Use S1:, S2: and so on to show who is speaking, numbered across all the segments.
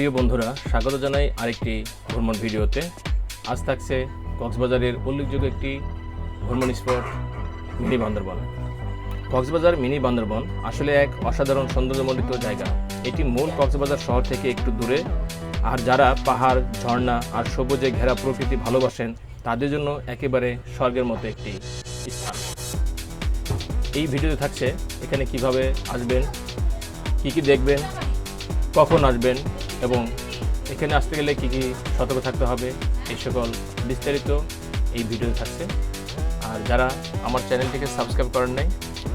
S1: প্রিয় বন্ধুরা, স্বাগত জানাই আরেকটি ভ্রমণ ভিডিওতে। আজ থাকছে কক্সবাজারের উল্লেখযোগ্য একটি ভ্রমণ spot, mini Bandarban. Cox's Bazar mini Bandarban আসলে এক অসাধারণ সৌন্দর্যমণ্ডিত জায়গা। এটি মূল কক্সবাজার শহর থেকে একটু দূরে। আর যারা পাহাড়, ঝর্ণা আর সবুজে ঘেরা প্রকৃতি ভালোবাসেন, তাদের জন্য একেবারে স্বর্গের মতো একটি স্থান। এই ভিডিওতে থাকছে এখানে কীভাবে আসবেন, কি কি দেখবেন, কখন আসবেন এবং এখানে আসতে গেলে কী কী সতর্ক থাকতে হবে, এই সকল বিস্তারিত এই ভিডিও থাকছে। আর যারা আমার চ্যানেলটিকে সাবস্ক্রাইব করেন নাই,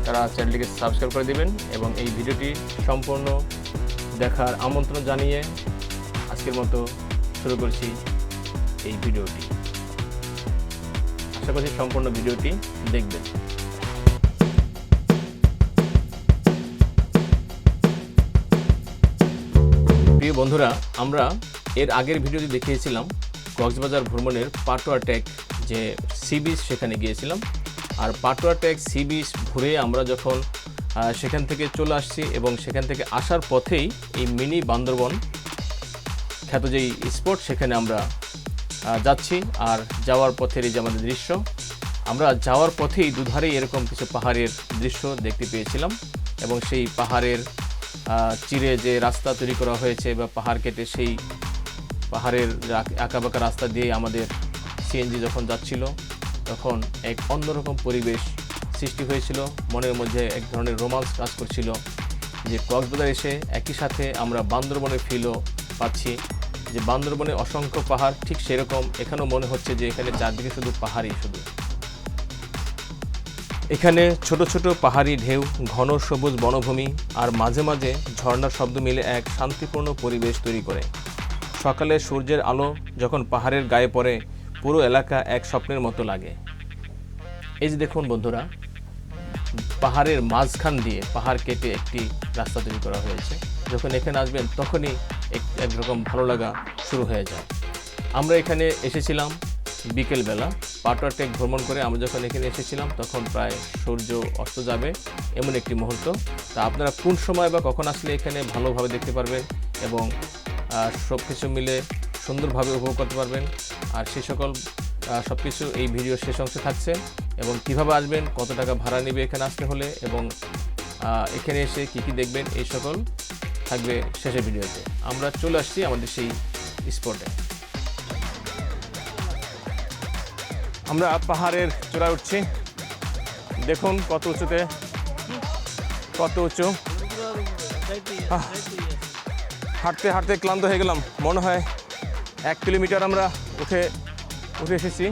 S1: তারা চ্যানেলটিকে সাবস্ক্রাইব করে দিবেন এবং এই ভিডিওটি সম্পূর্ণ দেখার আমন্ত্রণ জানিয়ে আজকের মতো শুরু করছি এই ভিডিওটি। আশা করছি সম্পূর্ণ ভিডিওটি দেখবেন। প্রিয় বন্ধুরা, আমরা এর আগের ভিডিওতে দেখিয়েছিলাম কক্সবাজার ভ্রমণের পাটোয়া টেক যে সি বিচ সেখানে গিয়েছিলাম। আর পাটোয়া টেক সি বিচ ঘুরে আমরা যখন সেখান থেকে চলে আসছি এবং সেখান থেকে আসার পথেই এই মিনি বান্দরবন খ্যাত যেই স্পট সেখানে আমরা যাচ্ছি। আর যাওয়ার পথের এই যে আমাদের দৃশ্য, আমরা যাওয়ার পথেই দুধারেই এরকম কিছু পাহাড়ের দৃশ্য দেখতে পেয়েছিলাম এবং সেই পাহাড়ের চিরে যে রাস্তা তৈরি করা হয়েছে বা পাহাড় কেটে সেই পাহাড়ের আঁকা বাঁকা রাস্তা দিয়ে আমাদের সিএনজি যখন যাচ্ছিল, তখন এক অন্যরকম পরিবেশ সৃষ্টি হয়েছিল। মনের মধ্যে এক ধরনের রোমান্স কাজ করছিল যে কক্সবাজার এসে একই সাথে আমরা বান্দরবনের ফিলও পাচ্ছি। যে বান্দরবনে অসংখ্য পাহাড় ঠিক সেরকম এখানেও মনে হচ্ছে যে এখানে চারদিকে শুধু পাহাড়ই শুধু। এখানে ছোট ছোট পাহাড়ি ঢেউ, ঘন সবুজ বনভূমি আর মাঝে মাঝে ঝর্ণার শব্দ মিলে এক শান্তিপূর্ণ পরিবেশ তৈরি করে। সকালে সূর্যের আলো যখন পাহাড়ের গায়ে পড়ে, পুরো এলাকা এক স্বপ্নের মতো লাগে। এই যে দেখুন বন্ধুরা, পাহাড়ের মাঝখান দিয়ে পাহাড় কেটে একটি রাস্তা তৈরি করা হয়েছে। যখন এখানে আসবেন, তখনই এক একরকম ভালো লাগা শুরু হয়ে যায়। আমরা এখানে এসেছিলাম বিকেলবেলা পাটোয়া টেক ভ্রমণ করে আমরা যখন এখানে এসেছিলাম, তখন প্রায় সূর্য অস্ত যাবে এমন একটি মুহূর্ত। তা আপনারা কোন সময় বা কখন আসলে এখানে ভালোভাবে দেখতে পারবেন এবং সব কিছু মিলে সুন্দরভাবে উপভোগ করতে পারবেন? আর সেই সকল সব কিছু এই ভিডিও শেষ অংশে থাকছে এবং কীভাবে আসবেন, কত টাকা ভাড়া নেবে এখানে আসতে হলে এবং এখানে এসে কি কি দেখবেন, এই সকল থাকবে শেষের ভিডিওতে। আমরা চলে আসছি আমাদের সেই স্পটে। আমরা পাহাড়ের চূড়ায় উঠছি। দেখুন কত উঁচুতে কত উঁচু। হাঁটতে হাঁটতে ক্লান্ত হয়ে গেলাম। মনে হয় এক কিলোমিটার আমরা উঠে উঠে এসেছি।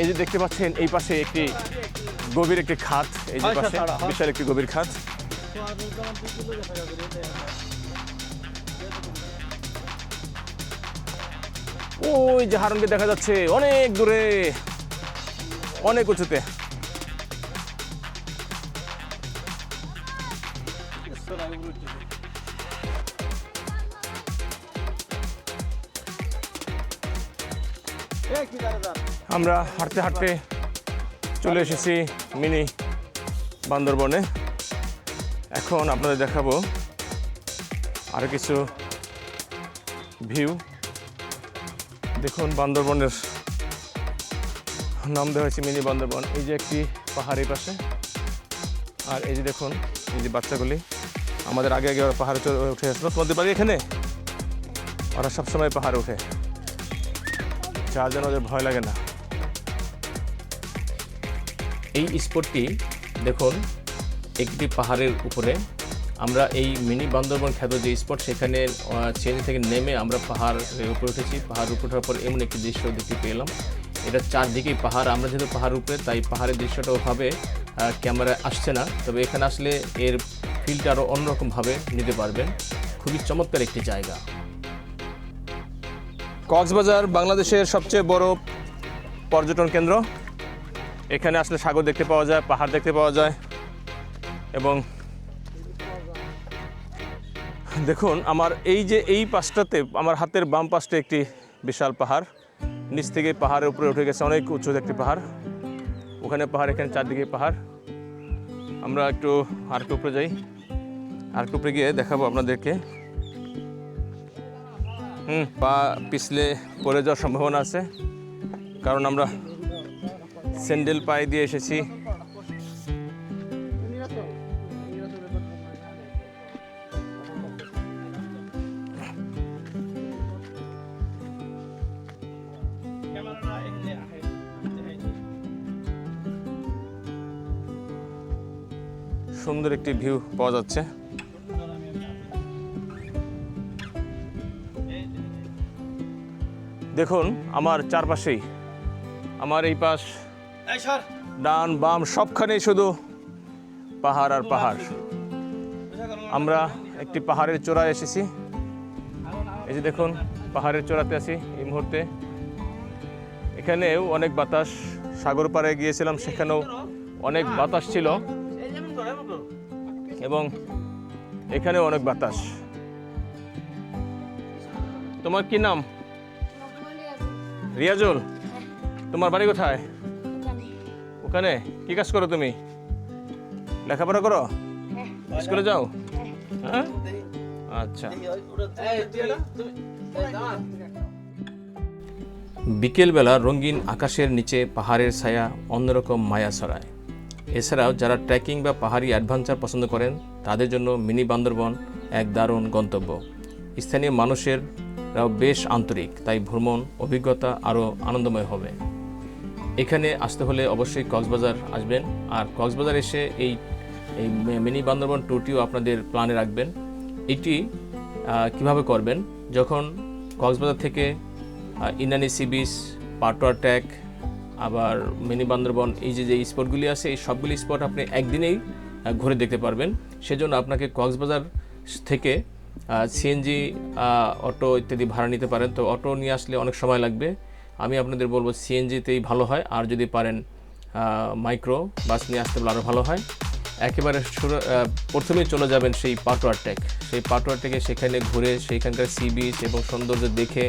S1: এই যে দেখতে পাচ্ছেন এই পাশে একটি গভীর একটি খাত। এই যে পাশে বিশাল একটি গভীর খাত। ওই যে হারনকে দেখা যাচ্ছে অনেক দূরে, অনেক উঁচুতে। আমরা হাঁটতে হাঁটতে চলে এসেছি মিনি বান্দরবনে। এখন আপনাদের দেখাবো আরও কিছু ভিউ দেখুন বান্দরবনের নাম দেওয়া হয়েছে মিনি বান্দরবন। এই যে একটি পাহাড়ের পাশে। আর এই যে দেখুন, এই যে বাচ্চাগুলি। আমাদের আগে আগে ওরা পাহাড়ে চড়ে উঠে আসলো তোমাদের বাড়ি এখানে? ওরা সবসময় পাহাড়ে ওঠে যার জন্য ওদের ভয় লাগে না। এই স্পটটি দেখুন, একটি পাহাড়ের উপরে আমরা এই মিনি বান্দরবন খ্যাত যে স্পট, সেখানে চেঞ্জ থেকে নেমে আমরা পাহাড়ের উপরে উঠেছি। পাহাড় উপরে ওঠার পর এমন একটি দৃশ্য দেখতে পেলাম। এটা চারদিকেই পাহাড়। আমরা যেহেতু পাহাড় উপরে, তাই পাহাড়ের দৃশ্যটা ওভাবে ক্যামেরায় আসছে না। তবে এখানে আসলে এর ফিলটা আরও অন্যরকমভাবে নিতে পারবেন। খুবই চমৎকার একটি জায়গা। কক্সবাজার বাংলাদেশের সবচেয়ে বড় পর্যটন কেন্দ্র। এখানে আসলে সাগর দেখতে পাওয়া যায়, পাহাড় দেখতে পাওয়া যায়। এবং দেখুন, আমার এই যে এই পাশটাতে, আমার হাতের বাম পাশটা একটি বিশাল পাহাড়। নিচ থেকে পাহাড়ের উপরে উঠে গেছে অনেক উঁচু একটি পাহাড়। ওখানে পাহাড়, এখানে চারদিকে পাহাড়। আমরা একটু আরেকটু উপরে যাই। আরেকটু উপরে গিয়ে দেখাবো আপনাদেরকে। হুম, পা পিছলে পড়ে যাওয়ার সম্ভাবনা আছে। কারণ আমরা স্যান্ডেল পায়ে দিয়ে এসেছি। সুন্দর একটি ভিউ পাওয়া যাচ্ছে। দেখুন আমার চারপাশেই আমার এই পাশ ডান বাম সবখানেই শুধু পাহাড় আর পাহাড়। আমরা একটি পাহাড়ের চূড়ায় এসেছি। এই যে দেখুন পাহাড়ের চূড়াতে আছি এই মুহূর্তে। এখানেও অনেক বাতাস সাগর পাড়ে গিয়েছিলাম সেখানেও অনেক বাতাস ছিল। এবং এখানেও অনেক বাতাস। তোমার কি নাম? রিয়াজুল তোমার বাড়ি কোথায়? ওখানে? কি কাজ করো তুমি? লেখাপড়া করো? স্কুলে যাও? হ্যাঁ? আচ্ছা। বিকেলবেলা রঙিন আকাশের নিচে পাহাড়ের ছায়া অন্যরকম মায়া ছড়ায় এছাড়াও যারা ট্রেকিং বা পাহাড়ি অ্যাডভেঞ্চার পছন্দ করেন, তাদের জন্য মিনি বান্দরবন এক দারুণ গন্তব্য। স্থানীয় মানুষেররাও বেশ আন্তরিক, তাই ভ্রমণ, অভিজ্ঞতা আরও আনন্দময় হবে। এখানে আসতে হলে অবশ্যই কক্সবাজার আসবেন। আর কক্সবাজার এসে এই এই মিনি বান্দরবন ট্যুরটিও আপনাদের প্ল্যানে রাখবেন। এটি কীভাবে করবেন? যখন কক্সবাজার থেকে Inani sea beach Patuartek আবার মিনি বান্দরবন, এই যে যে স্পটগুলি আছে, এই সবগুলি স্পট আপনি একদিনেই ঘুরে দেখতে পারবেন। সেজন্য আপনাকে কক্সবাজার থেকে সিএনজি অটো ইত্যাদি ভাড়া নিতে পারেন। তো অটো নিয়ে আসলে অনেক সময় লাগবে। আমি আপনাদের বলব সিএনজিতেই ভালো হয়। আর যদি পারেন মাইক্রো বাস নিয়ে আসতে পারলে আরও ভালো হয়। একেবারে প্রথমেই চলে যাবেন সেই পাটোয়ার ট্যাক সেই পাটোয়ার ট্যাকে সেখানে ঘুরে সেইখানকার সি বিচ এবং সৌন্দর্য দেখে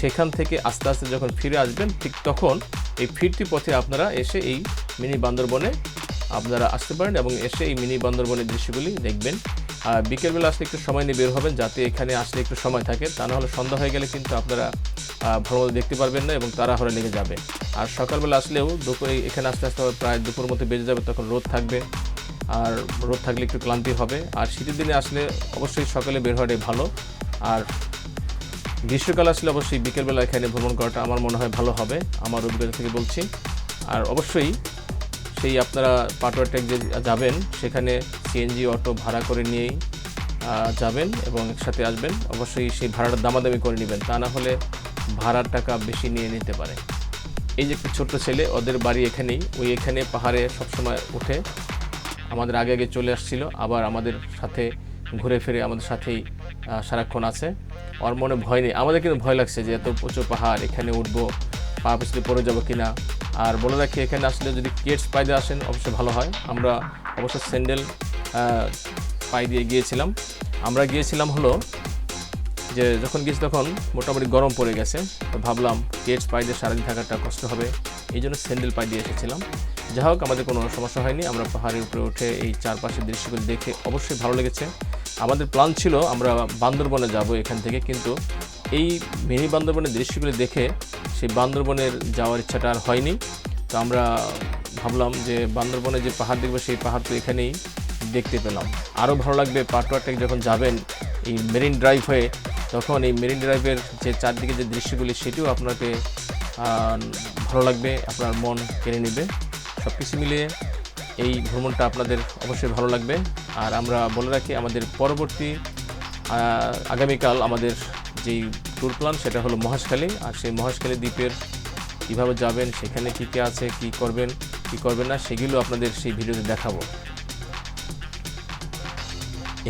S1: সেখান থেকে আস্তে আস্তে যখন ফিরে আসবেন, ঠিক তখন এই ফিরতি পথে আপনারা এসে এই মিনি বান্দরবনে আপনারা আসতে পারেন এবং এসে এই মিনি বান্দরবনের দৃশ্যগুলি দেখবেন। আর বিকেলবেলা আসলে একটু সময় নিয়ে বের হবেন যাতে এখানে আসলে একটু সময় থাকে। তা নাহলে সন্ধ্যা হয়ে গেলে কিন্তু আপনারা ভ্রমণ দেখতে পারবেন না এবং তাড়াহুড়ো লেগে যাবে। আর সকালবেলা আসলেও দুপুরে এখানে আস্তে আস্তে প্রায় দুপুর মতো বেজে যাবে, তখন রোদ থাকবে। আর রোদ থাকলে একটু ক্লান্তি হবে। আর শীতের দিনে আসলে অবশ্যই সকালে বের হওয়াটাই ভালো। আর গ্রীষ্মকাল আসলে অবশ্যই বিকেলবেলা এখানে ভ্রমণ করাটা আমার মনে হয় ভালো হবে, আমার অভিজ্ঞতা থেকে বলছি। আর অবশ্যই সেই আপনারা পাটোয়া ট্যাক যে যাবেন, সেখানে সিএনজি অটো ভাড়া করে নিয়েই যাবেন এবং একসাথে আসবেন। অবশ্যই সেই ভাড়াটা দামাদামি করে নেবেন, তা না হলে ভাড়ার টাকা বেশি নিয়ে নিতে পারে। এই যে একটা ছোট্ট ছেলে, ওদের বাড়ি এখানেই। ওই এখানে পাহাড়ে সবসময় উঠে আমাদের আগে আগে চলে আসছিল, আবার আমাদের সাথে ঘুরে ফিরে আমাদের সাথেই সারাক্ষণ আছে। ওর মনে ভয় নেই, আমাদের কিন্তু ভয় লাগছে যে এত প্রচুর পাহাড়, এখানে উঠবো, পা পিছলে পড়ে যাব কিনা। আর বলে রাখি, এখানে আসলে যদি কেটস দিয়ে আসেন, অবশ্যই ভালো হয়। আমরা অবশ্য স্যান্ডেল পাই দিয়ে গিয়েছিলাম। আমরা গিয়েছিলাম হলো যে যখন গেছি তখন মোটামুটি গরম পড়ে গেছে। তো ভাবলাম কেটস পাই দিয়ে সারাদিন থাকাটা কষ্ট হবে। এই জন্য স্যান্ডেল পাই দিয়ে এসেছিলাম। যা হোক আমাদের কোনো সমস্যা হয়নি। আমরা পাহাড়ের উপরে উঠে এই চারপাশের দৃশ্যগুলো দেখে অবশ্যই ভালো লেগেছে। আমাদের প্ল্যান ছিল আমরা বান্দরবনে যাব এখান থেকে, কিন্তু এই মিনি বান্দরবনের দৃশ্যগুলি দেখে সেই বান্দরবনের যাওয়ার ইচ্ছাটা আর হয়নি। তো আমরা ভাবলাম যে বান্দরবনে যে পাহাড় দেখব, সেই পাহাড় তো এখানেই দেখতে পেলাম। আরও ভালো লাগবে পাটোয়া ট্রেক যখন যাবেন এই মেরিন ড্রাইভ হয়ে, তখন এই মেরিন ড্রাইভের যে চারদিকে যে দৃশ্যগুলি, সেটিও আপনাকে ভালো লাগবে, আপনার মন কেড়ে নেবে। সব কিছু মিলিয়ে এই ভ্রমণটা আপনাদের অবশ্যই ভালো লাগবে। আর আমরা বলে রাখি, আমাদের পরবর্তী আগামীকাল আমাদের যেই ট্যুর প্ল্যান সেটা হলো মহেশখালী। আর সেই মহেশখালী দ্বীপের কীভাবে যাবেন, সেখানে কী কী আছে, কী করবেন কী করবেন না, সেগুলো আপনাদের সেই ভিডিওতে দেখাবো।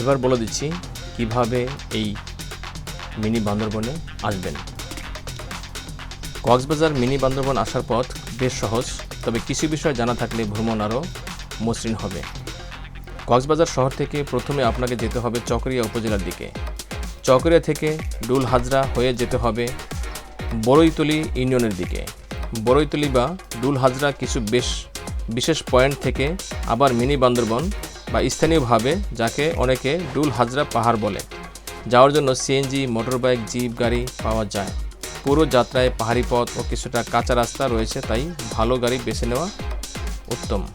S1: এবার বলে দিচ্ছি, কীভাবে এই মিনি বান্দরবনে আসবেন। কক্সবাজার মিনি বান্দরবন আসার পথ বেশ সহজ। তবে কিছু বিষয় জানা থাকলে ভ্রমণ আরও মসৃণ হবে। কক্সবাজার শহর থেকে প্রথমে আপনাকে যেতে হবে চকরিয়া উপজেলার দিকে। চকরিয়া থেকে ডুল হাজরা হয়ে যেতে হবে বড়ইতলি ইউনিয়নের দিকে। বড়ইতলি বা ডুল হাজরা কিছু বেশ বিশেষ পয়েন্ট থেকে আবার মিনি বান্দরবন বা স্থানীয়ভাবে যাকে অনেকে ডুল হাজরা পাহাড় বলে। যাওয়ার জন্য সিএনজি, মোটরবাইক, জিপ, গাড়ি পাওয়া যায়। পুরো যাত্রায় পাহাড়ি পথ ও কিছুটা কাঁচা রাস্তা রয়েছে, তাই ভালো গাড়ি বেছে নেওয়া উত্তম।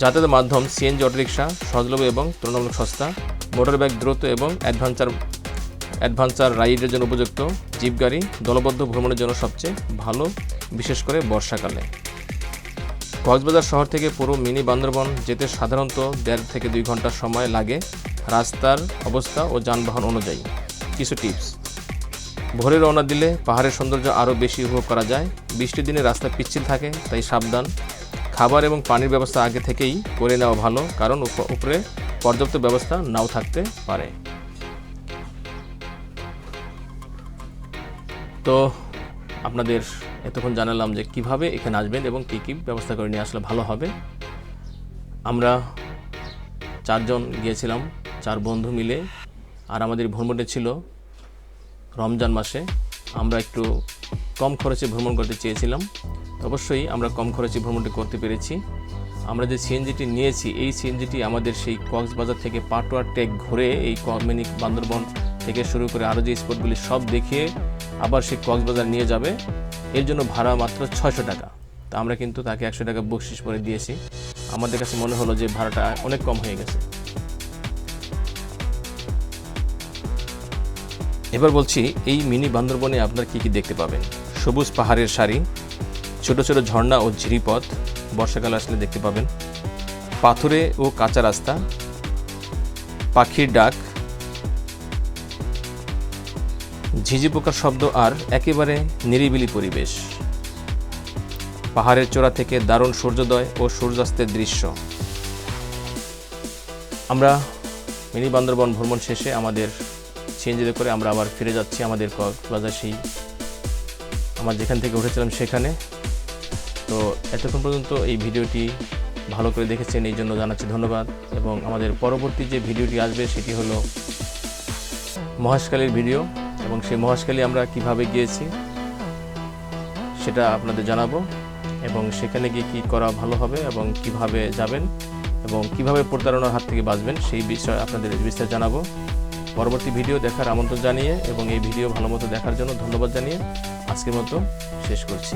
S1: যাতায়াতের মাধ্যম সিএনজি, অটোরিকশা, সহজলভ্য এবং তুলনামূলক সস্তা মোটরবাইক দ্রুত এবং অ্যাডভেঞ্চার অ্যাডভেঞ্চার রাইডের জন্য উপযুক্ত, জিপ গাড়ি, দলবদ্ধ ভ্রমণের জন্য সবচেয়ে ভালো, বিশেষ করে বর্ষাকালে। কক্সবাজার শহর থেকে পুরো মিনি বান্দরবন যেতে সাধারণত দেড় থেকে দুই ঘণ্টা সময় লাগে। রাস্তার অবস্থা ও যানবাহন অনুযায়ী। কিছু টিপস। ভোরে রওনা দিলে পাহাড়ের সৌন্দর্য আরও বেশি উপভোগ করা যায়। বৃষ্টির দিনে রাস্তা পিচ্ছিল থাকে, তাই সাবধান। খাবার এবং পানির ব্যবস্থা আগে থেকেই করে নেওয়া ভালো, কারণ উপ- উপরে পর্যাপ্ত ব্যবস্থা নাও থাকতে পারে। তো আপনাদের এতক্ষণ জানালাম যে কীভাবে এখানে আসবেন এবং কী কী ব্যবস্থা করে নিয়ে আসলে ভালো হবে। আমরা চারজন গিয়েছিলাম, চার বন্ধু মিলে, আর আমাদের ভ্রমণে ছিল রমজান মাসে আমরা একটু কম খরচে ভ্রমণ করতে চেয়েছিলাম। অবশ্যই আমরা কম খরচে ভ্রমণটি করতে পেরেছি। আমরা যে সিএনজিটি নিয়েছি, এই সিএনজিটি আমাদের সেই কক্সবাজার থেকে পাটোয়ার টেক ঘুরে এই মিনি বান্দরবন থেকে শুরু করে আরও যে স্পটগুলি সব দেখিয়ে আবার সেই কক্সবাজার নিয়ে যাবে। এর জন্য ভাড়া মাত্র ছয়শো টাকা। তা আমরা কিন্তু তাকে একশো টাকা বকশিস করে দিয়েছি। আমাদের কাছে মনে হলো যে ভাড়াটা অনেক কম হয়ে গেছে। এবার বলছি, এই মিনি বান্দরবনে আপনার কি কি দেখতে পাবেন? সবুজ পাহাড়ের সারি, ছোট ছোট ঝর্ণা ও ঝিরিপথ বর্ষাকাল আসলে দেখতে পাবেন। পাথুরে ও কাঁচা রাস্তা, পাখির ডাক, ঝিঝি পোকার শব্দ আর একেবারে নিরিবিলি পরিবেশ। পাহাড়ের চূড়া থেকে দারুণ সূর্যোদয় ও সূর্যাস্তের দৃশ্য। আমরা মিনি বান্দরবন ভ্রমণ শেষে আমাদের সিএনজিতে করে আমরা আবার ফিরে যাচ্ছি আমাদের কক্সবাজার সেই আমার যেখান থেকে উঠেছিলাম সেখানে। তো এতক্ষণ পর্যন্ত এই ভিডিওটি ভালো করে দেখেছেন, এই জন্য জানাচ্ছি ধন্যবাদ। এবং আমাদের পরবর্তী যে ভিডিওটি আসবে সেটি হলো মহেশখালীর ভিডিও। এবং সেই মহেশখালী আমরা কীভাবে গিয়েছি সেটা আপনাদের জানাব। এবং সেখানে গিয়ে কী করা ভালো হবে এবং কীভাবে যাবেন এবং কীভাবে প্রতারণার হাত থেকে বাঁচবেন সেই বিষয়ে আপনাদের বিস্তার জানাব। পরবর্তী ভিডিও দেখার আমন্ত্রণ জানিয়ে এবং এই ভিডিও ভালো মতো দেখার জন্য ধন্যবাদ জানিয়ে আজকের মতো শেষ করছি।